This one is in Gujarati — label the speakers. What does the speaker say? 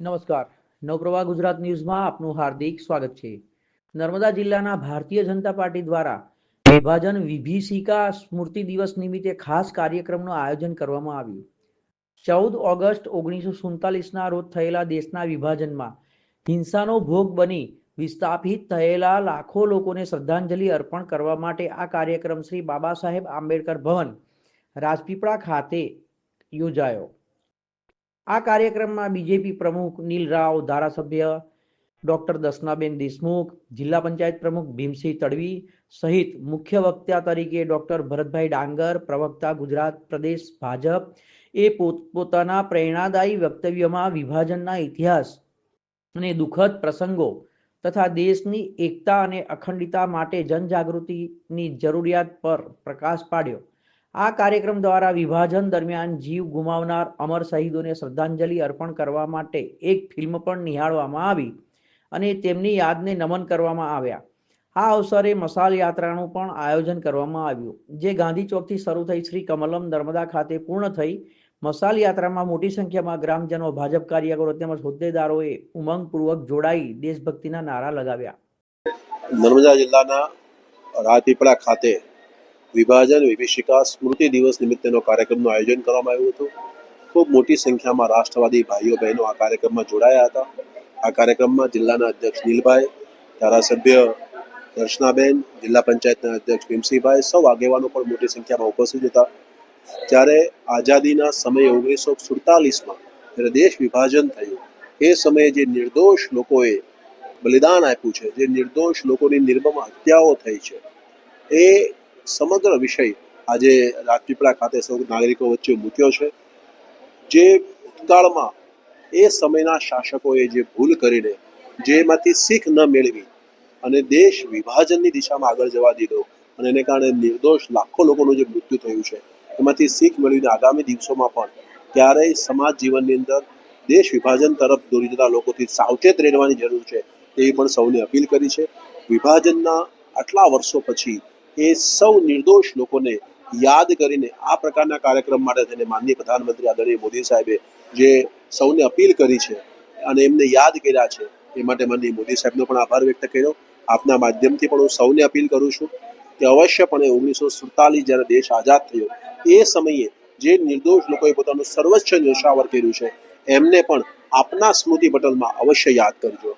Speaker 1: નમસ્કાર. નવપ્રવાહ ગુજરાત ન્યૂઝમાં આપનું હાર્દિક સ્વાગત છે. નર્મદા જિલ્લાના ભારતીય જનતા પાર્ટી દ્વારા વિભાજન વિભીષિકા સ્મૃતિ દિવસ નિમિત્તે ખાસ કાર્યક્રમનું આયોજન કરવામાં આવ્યું. ચૌદ ઓગસ્ટ ઓગણીસો સુડતાલીસના રોજ થયેલા દેશના વિભાજનમાં હિંસાનો ભોગ બની વિસ્થાપિત થયેલા લાખો લોકોને શ્રદ્ધાંજલિ અર્પણ કરવા માટે આ કાર્યક્રમ શ્રી બાબા સાહેબ આંબેડકર ભવન રાજપીપળા ખાતે યોજાયો. આ કાર્યક્રમમાં બીજેપી પ્રમુખ નીલ રાવ, ધારાસભ્ય ડોક્ટર દસનાબેન દેશમુખ, જિલ્લા પંચાયત પ્રમુખ ભીમસિંહ તડવી સહિત મુખ્ય વક્તા તરીકે ડોક્ટર ભરતભાઈ ડાંગર, પ્રવક્તા ગુજરાત પ્રદેશ ભાજપ એ પોતપોતાના પ્રેરણાદાયી વક્તવ્યમાં વિભાજનના ઇતિહાસ અને દુઃખદ પ્રસંગો તથા દેશની એકતા અને અખંડિતા માટે જનજાગૃતિની જરૂરિયાત પર પ્રકાશ પાડ્યો. આ કાર્યક્રમ દ્વારા વિભાજન દરમિયાન જીવ ગુમાવનાર અમર શહીદોને શ્રદ્ધાંજલિ અર્પણ કરવા માટે એક ફિલ્મ પણ નિહાળવામાં આવી અને તેમની યાદને નમન કરવામાં આવ્યા. આ અવસરે મસાલ યાત્રાનું પણ આયોજન કરવામાં આવ્યું, જે ગાંધી ચોકથી શરૂ થઈ શ્રી કમલમ નર્મદા ખાતે પૂર્ણ થઈ. મસાલ યાત્રામાં મોટી સંખ્યામાં ગ્રામજનો, ભાજપ કાર્યકરો તેમજ હોદ્દેદારોએ ઉમંગપૂર્વક જોડાઈ દેશભક્તિના નારા લગાવ્યા.
Speaker 2: નર્મદા જિલ્લાના રાજપીપળા ખાતે વિભાજન, વિભીષિકા, સ્મૃતિ દિવસ નિમિત્તેનો કાર્યક્રમનું આયોજન કરવામાં આવ્યું હતું. ખૂબ મોટી સંખ્યામાં રાષ્ટ્રવાદી ભાઈઓ, બહેનો આ કાર્યક્રમમાં જોડાયા હતા. આ કાર્યક્રમમાં જિલ્લાના અધ્યક્ષ નીલભાઈ, ધારાસભ્ય દર્શનાબેન, જિલ્લા પંચાયતના અધ્યક્ષ ભીમસિંહભાઈ સૌ આગેવાનો પણ મોટી સંખ્યામાં ઉપસ્થિત હતા. ત્યારે આઝાદીના સમયે ઓગણીસો સુડતાલીસમાં જ્યારે દેશ વિભાજન થયું, એ સમયે જે નિર્દોષ લોકોએ બલિદાન આપ્યું છે, જે નિર્દોષ લોકોની નિર્મમ હત્યાઓ થઈ છે, એ સમગ્ર વિષય આજે રાજપીપળા ખાતે સૌ નાગરિકો વચ્ચે મૂક્યો છે. જે ભૂતકાળમાં એ સમયના શાસકોએ જે ભૂલ કરીને જેમાંથી શીખ ન મેળવી અને દેશ વિભાજનની દિશામાં આગળ જવા દીધો અને એને કારણે નિર્દોષ લાખો લોકોનું જે મૃત્યુ થયું છે, એમાંથી શીખ મેળવીને આગામી દિવસોમાં પણ ક્યારેય સમાજ જીવનની અંદર દેશ વિભાજન તરફ દોરી જતા લોકોથી સાવચેત રહેવાની જરૂર છે તેવી પણ સૌને અપીલ કરી છે. વિભાજનના આટલા વર્ષો પછી એ સૌ નિર્દોષ લોકોને યાદ કરીને આ પ્રકારના કાર્યક્રમ માટે થઈને માનનીય પ્રધાનમંત્રી આદરણીય મોદી સાહેબે જે સૌને અપીલ કરી છે અને એમને યાદ કર્યા છે, એ માટે માનનીય મોદી સાહેબનો પણ આભાર વ્યક્ત કર્યો. આપના માધ્યમથી પણ હું સૌને અપીલ કરું છું કે અવશ્યપણે ઓગણીસો સુડતાલીસ જ્યારે દેશ આઝાદ થયો, એ સમયે જે નિર્દોષ લોકોએ પોતાનું સર્વસ્વ ન્યોછાવર કર્યું છે, એમને પણ આપના સ્મૃતિ પટલમાં અવશ્ય યાદ કરજો.